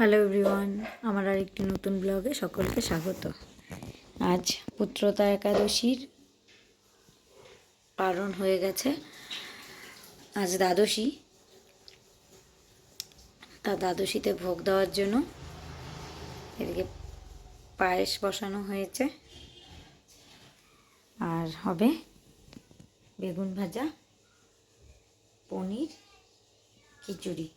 Hello everyone আমার আরেকটি নতুন ব্লগে সকলকে স্বাগত। আজ পুত্রতা একাদশীর পালন হয়ে গেছে। আজ দ্বাদশী। তা দ্বাদশীতে ভোগ দেওয়ার জন্য এদিকে পায়েস বসানো হয়েছে। আর হবে বেগুন ভাজা, পনির, খিচুড়ি।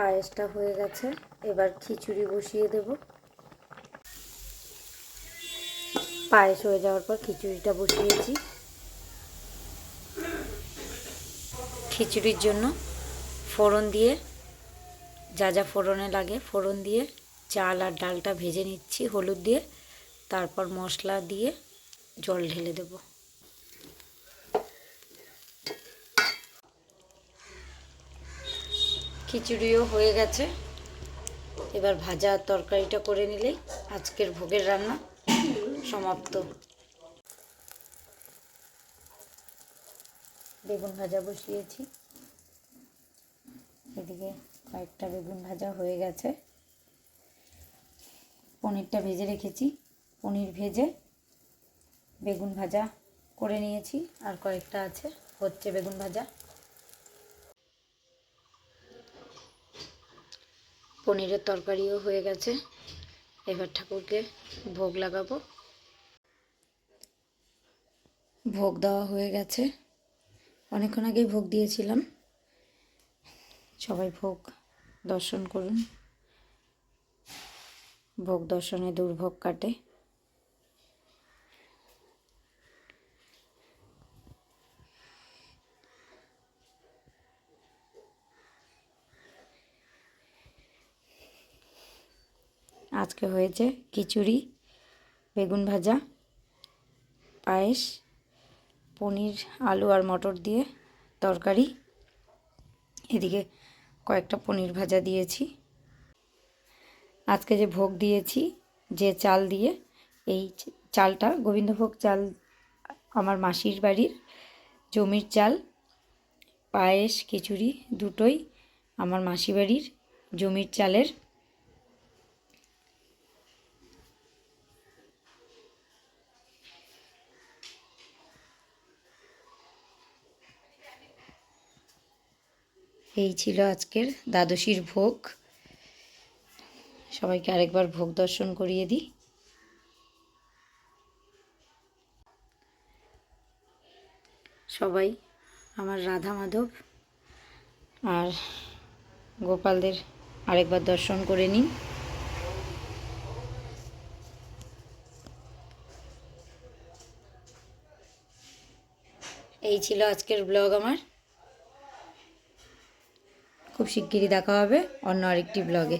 পায়েসটা হয়ে গেছে। এবার খিচুড়ি বসিয়ে দেব। পায়েস হয়ে যাওয়ার পর খিচুড়িটা বসিয়েছি। খিচুড়ির জন্য ফোড়ন দিয়ে, যা যা ফোড়নে লাগে, ফোড়ন দিয়ে চাল আর ডালটা ভেজে নিচ্ছি, হলুদ দিয়ে। তারপর মশলা দিয়ে জল ঢেলে দেবো। খিচুড়িও হয়ে গেছে। এবার ভাজা তরকারিটা করে নিলেই আজকের ভোগের রান্না সমাপ্ত। বেগুন ভাজা বসিয়েছি। এদিকে কয়েকটা বেগুন ভাজা হয়ে গেছে। পনিরটা ভেজে রেখেছি। পনির ভেজে বেগুন ভাজা করে নিয়েছি। আর কয়েকটা আছে, হচ্ছে বেগুন ভাজা। পনিরের তরকারিও হয়ে গেছে। এবার ঠাকুরকে ভোগ লাগাবো। ভোগ দেওয়া হয়ে গেছে। অনেকক্ষণ আগেই ভোগ দিয়েছিলাম। সবাই ভোগ দর্শন করুন। ভোগ দর্শনে দুর্ভোগ কাটে। আজকে হয়েছে খিচুড়ি, বেগুন ভাজা, পায়েস, পনির, আলু আর মটর দিয়ে তরকারি। এদিকে কয়েকটা পনির ভাজা দিয়েছি। আজকে যে ভোগ দিয়েছি, যে চাল দিয়ে, এই চালটা গোবিন্দভোগ চাল আমার মাসির বাড়ির। জমির চাল, পায়েস, খিচুড়ি দুটোই আমার মাসি বাড়ির জমির চালের। এই ছিল আজকের দ্বাদশীর ভোগ। সবাইকে আরেকবার ভোগ দর্শন করিয়ে দিই। সবাই, আমার রাধা মাধব আর গোপালদের আরেকবার দর্শন করে নিন। এই ছিল আজকের ব্লগ আমার। খুব শিগগিরই দেখা হবে অন্য আরেকটি ব্লগে